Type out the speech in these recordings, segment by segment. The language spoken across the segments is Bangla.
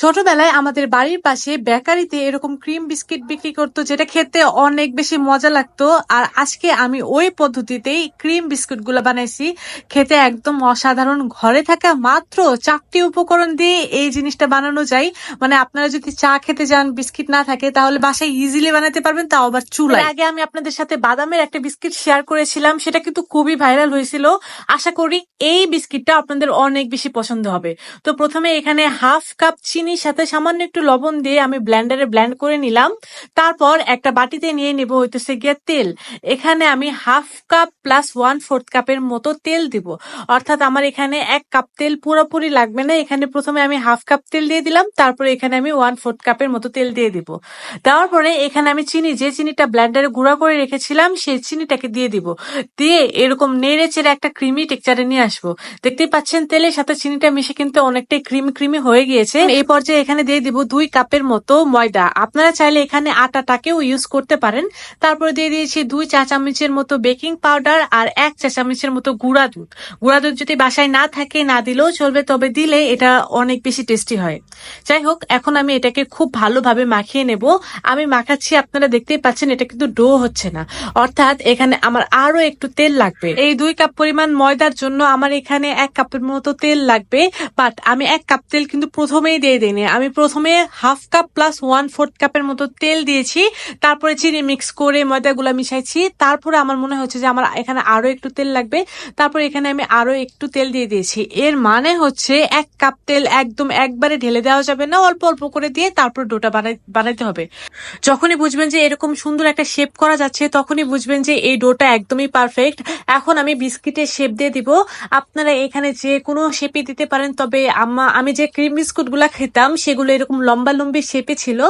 ছোটবেলায় আমাদের বাড়ির পাশে বেকারিতে এরকম ক্রিম বিস্কিট বিক্রি করতো, যেটা খেতে অনেক বেশি মজা লাগতো। আর আজকে আমি ওই পদ্ধতিতেই ক্রিম বিস্কুটগুলো বানাইছি। খেতে একদম অসাধারণ ঘরে থাকা মাত্র চারটি উপকরণ দিয়ে এই জিনিসটা বানানো যায়। মানে আপনারা যদি চা খেতে যান, বিস্কিট না থাকে, তাহলে বাসায় ইজিলি বানাতে পারবেন, তাও আবার চুলায়। আগে আমি আপনাদের সাথে বাদামের একটা বিস্কিট শেয়ার করেছিলাম, সেটা কিন্তু খুবই ভাইরাল হয়েছিল। আশা করি এই বিস্কিটটা আপনাদের অনেক বেশি পছন্দ হবে। তো প্রথমে এখানে হাফ কাপ চিনির সাথে সামান্য একটু লবণ দিয়ে আমি ব্লেন্ডারে ব্লেন্ড করে নিলাম। তারপর একটা বাটিতে নিয়ে নেব হইতেছে গিয়ে তেল। এখানে আমি half cup plus one fourth কাপের মতো তেল দিব। অর্থাৎ আমার এখানে এক কাপ তেল পুরোপুরি লাগবে না। এখানে প্রথমে আমি হাফ কাপ তেল দিয়ে দিলাম। তারপরে এখানে আমি ওয়ান ফোর্থ কাপের মতো তেল দিয়ে দিব। দেওয়ার পরে এখানে আমি চিনি, যে চিনিটা ব্লেন্ডারে গুঁড়া করে রেখেছিলাম, সেই চিনিটাকে দিয়ে দিব। দিয়ে এরকম নেড়ে চেড়ে একটা ক্রিমি টেক্সচারে নিয়ে আসব। দেখতেই পাচ্ছেন তেলের সাথে চিনিটা মিশে কিন্তু অনেকটাই ক্রিমি ক্রিমি হয়ে গিয়েছে। এই পর্যায়ে এখানে দিয়ে দিব দুই কাপের মতো ময়দা। আপনারা চাইলে এখানে আটাটাকেও ইউজ করতে পারেন। তারপরে দিয়ে দিয়েছি দুই চা চামচের মতো বেকিং পাউডার আর এক চা চামচের মতো গুঁড়া দুধ। গুঁড়া দুধ যদি বাসায় না থাকে, না দিলেও চলবে, তবে দিলে এটা অনেক বেশি টেস্টি হয়। যাই হোক, এখন আমি এটাকে খুব ভালোভাবে মাখিয়ে নেব। আমি মাখাচ্ছি, আপনারা দেখতেই পাচ্ছেন, এটা কিন্তু ডো হচ্ছে না। অর্থাৎ এখানে আমার আরও একটু তেল লাগবে। এই দুই কাপ পরিমাণ ময়দার জন্য আমার এখানে এক কাপের মতো তেল লাগবে। বাট আমি এক কাপ তেল কিন্তু প্রথমেই দিয়ে দিইনি আমি প্রথমে half cup plus one fourth কাপের মতো তেল দিয়েছি, তারপরে চিনি মিক্স করে ময়দাগুলা মিশাইছি, তারপরে আমার মনে হচ্ছে যে আমার এখানে আরও একটু তেল লাগবে, তারপর এখানে আমি আরও একটু তেল দিয়ে দিয়েছি। এর মানে হচ্ছে এক কাপ তেল একদম একবারে ঢেলে দেওয়া যাবে না, অল্প অল্প করে দিয়ে তারপর ডোটা বানাই, বানাইতে হবে। যখনই বুঝবেন যে এরকম সুন্দর একটা শেপ করা যাচ্ছে, তখনই বুঝবেন যে এই ডোটা একদমই পারফেক্ট এখন আমি বিস্কিটের শেপ দিয়ে দিব। আপনারা এখানে যে কোনো শেপে দিতে পারেন, তবে আমা- আমি যে ক্রিম বিস্কুটগুলা খেতাম সেগুলো এরকম লম্বা লম্বি শেপে ছিল।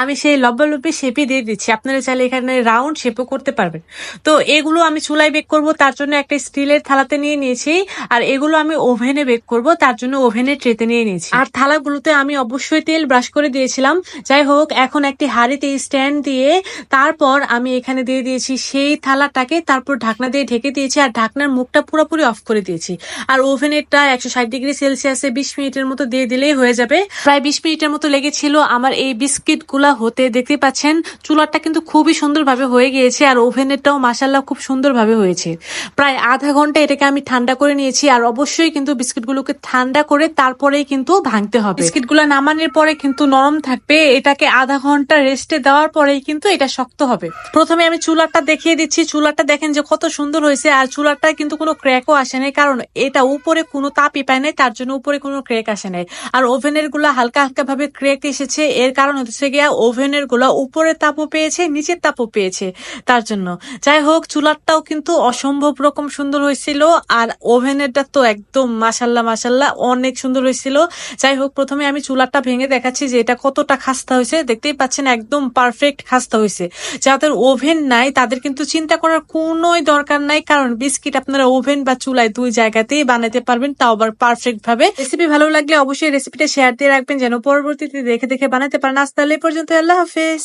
আমি সেই লম্বা লম্বি শেপে দিয়ে দিচ্ছি। আপনারা চাইলে এখানে রাউন্ড শেপও করতে পারবেন। তো এগুলো আমি চুলায় বেক করব, তার জন্য একটা স্টিলের থালাতে নিয়ে নিয়েছি। আর এগুলো আমি ওভেনে বেক করব, তার জন্য ওভেনের ট্রেতে নিয়ে নিয়েছি। আর থালাগুলোতে আমি অবশ্যই তেল ব্রাশ করে দিয়েছিলাম। যাই হোক, এখন একটি হাঁড়িতে স্ট্যান্ড দিয়ে তারপর আমি এখানে দিয়ে দিয়েছি সেই থালাটাকে, তারপর ঢাকনা দিয়ে ঢেকে দিয়েছি। আর ঢাকনার মুখটা পুরোপুরি অফ করে দিয়েছি। আর ওভেনেরটা একশো ষাট ডিগ্রি সেলসিয়াসে বিশ মিনিটের মতো দিয়ে দিলেই হয়ে যাবে। প্রায় বিশ মিনিটের মতো লেগেছিল আমার এই বিস্কিটগুলা হতে। দেখতে পাচ্ছেন, চুলাটা কিন্তু খুবই সুন্দরভাবে হয়ে গিয়েছে আর ওভেনেরটাও মাসাল্লাহ খুব সুন্দরভাবে হয়েছে। প্রায় আধা ঘণ্টা এটাকে আমি ঠান্ডা করে নিয়েছি আর অবশ্যই কিন্তু বিস্কিটগুলোকে ঠান্ডা করে তারপরেই কিন্তু ভাঙতে হবে। বিস্কিটগুলো নামানোর পরে কিন্তু নরম থাকবে, এটাকে আধা ঘণ্টা রেস্টে দেওয়ার পরেই কিন্তু এটা শক্ত হবে। প্রথমে আমি চুলাটা দেখিয়ে দিচ্ছি, চুলাটা দেখেন যে কত সুন্দর হয়েছে আর চুলাটায় কিন্তু কোনো ক্র্যাকও আসে নাই, কারণ এটা উপরে কোনো তাপই পায় নাই, তার জন্য উপরে কোনো ক্র্যাক আসে নাই। আর ওভেনেরগুলা হালকা হালকা হালকা ভাবে ক্র্যাক এসেছে। এর কারণ হচ্ছে গিয়া ওভেনেরগুলা উপরে তাপও পেয়েছে নিচের তাপও পেয়েছে তার জন্য। যাই হোক, চুলারটাও কিন্তু অসম্ভব রকম সুন্দর হয়েছিল আর ওভেনেরটা তো একদম মাসাল্লাহ মাসাল্লাহ অনেক সুন্দর হয়েছিল। যাই হোক, প্রথমে আমি চুলারটা ভেঙে দেখাচ্ছি যে এটা কতটা খাস্তা হয়েছে। দেখতেই পাচ্ছেন একদম পারফেক্ট খাস্তা হয়েছে। যাদের ওভেন নাই, তাদের কিন্তু চিন্তা করার কোনোই দরকার নাই, কারণ বিস্কিট আপনারা ওভেন বা চুলায় দুই জায়গাতেই বানাতে পারবেন, তাও আবার পারফেক্ট ভাবে। রেসিপি ভালো লাগলে অবশ্যই রেসিপিটা শেয়ার দিয়ে রাখবেন। যেন পরবর্তীতে দেখে দেখে বানাতে পারেন। আজ তাহলে পর্যন্ত আল্লাহ হাফেজ।